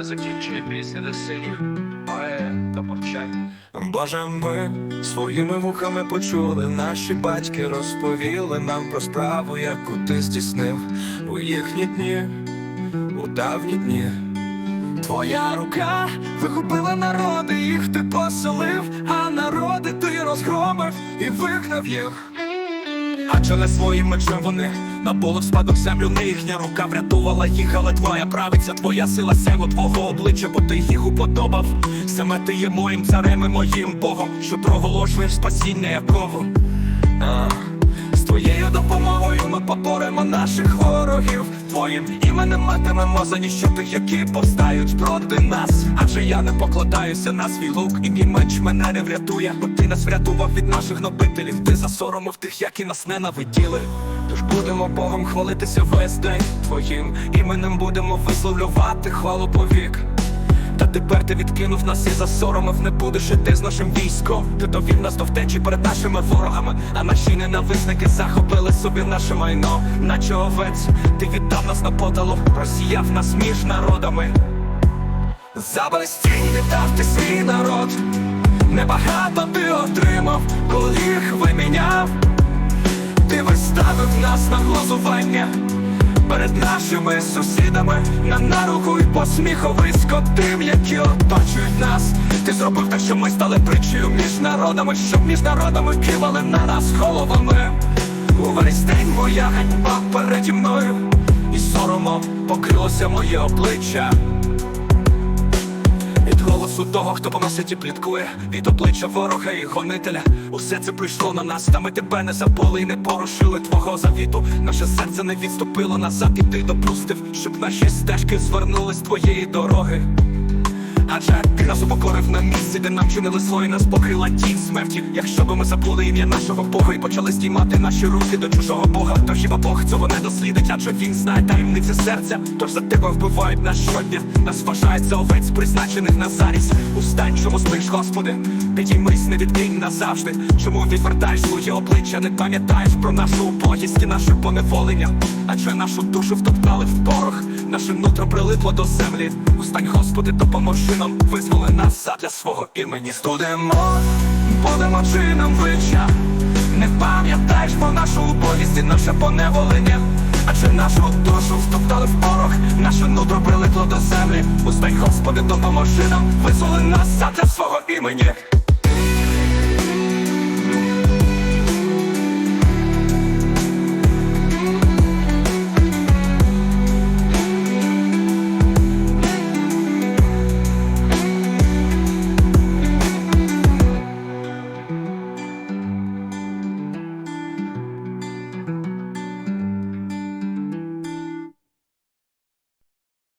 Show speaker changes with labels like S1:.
S1: не закінчує пісня до синів, має та мовчать.
S2: Боже, ми своїми вухами почули, наші батьки розповіли нам про справу, яку ти здійснив у їхні дні, у давні дні. Твоя рука вихопила народи, їх ти поселив, а народи ти розгромив і вигнав їх. Адже не своїм мечем вони набули в спадок землю, не рука врятувала їх, але твоя правиця, твоя сила сяго твого обличчя, бо ти їх уподобав. Саме ти є моїм царем і моїм Богом, що проголошуєш спасіння якого. З твоєю допомогою ми поборемо наших ворогів. Твоїм іменем матимемо за ніщо тих, які повстають проти нас. Адже я не покладаюся на свій лук, і мій меч мене не врятує, бо ти нас врятував від наших гнобителів. Ти засоромив тих, які нас ненавиділи. Тож будемо Богом хвалитися весь день твоїм іменем будемо висловлювати хвалу повік. Та тепер ти відкинув нас і засоромив, не будеш іти з нашим військом. Ти довів нас до втечі перед нашими ворогами, а наші ненависники захопили собі наше майно, наче овець, ти віддав нас на подало, розсіяв нас між народами. За безцінь віддав ти свій народ, небагато ти отримав, коли їх виміняв. Ти виставив нас на глузування перед нашими сусідами на наругу й посміховисько тим, які оточують нас. Ти зробив так, що ми стали притчею між народами, щоб між народами кивали на нас головами. Увесь день моя ганьба переді мною, і соромом покрилося моє обличчя. Від голосу того, хто помасить і пліткує, від обличчя ворога і гонителя. Усе це прийшло на нас, та ми тебе не забули і не порушили твого завіту. Наше серце не відступило назад, і ти допустив, щоб наші стежки звернулись з твоєї дороги. Адже ти нас упокорив на місці, де нам чинили зло і нас покрила тінь смерті. Якщо би ми забули ім'я нашого Бога і почали здіймати наші руки до чужого Бога, то хіба Бог цього не дослідить, адже він знає таємниці серця. Тож за тебе вбивають нас щодня. Нас вважають за овець, призначених на заріз. Устань, чому спиш, Господи, підіймись, не відкинь назавжди. Чому відвертаєш свої обличчя, не пам'ятаєш про нашу убогість і наше поневолення? Адже нашу душу втоптали в порох, наше нутро прилипло до землі. Устань, Господи, допоможи нам, визволи нас задля свого імені. Студемо, будемо чином вича. Не пам'ятаєш про нашу убогість і наше поневолення. Адже нашу душу втоптали в порох, наше нутро прилипло до землі. Устань, Господи, допоможи нам, визволи нас задля свого імені.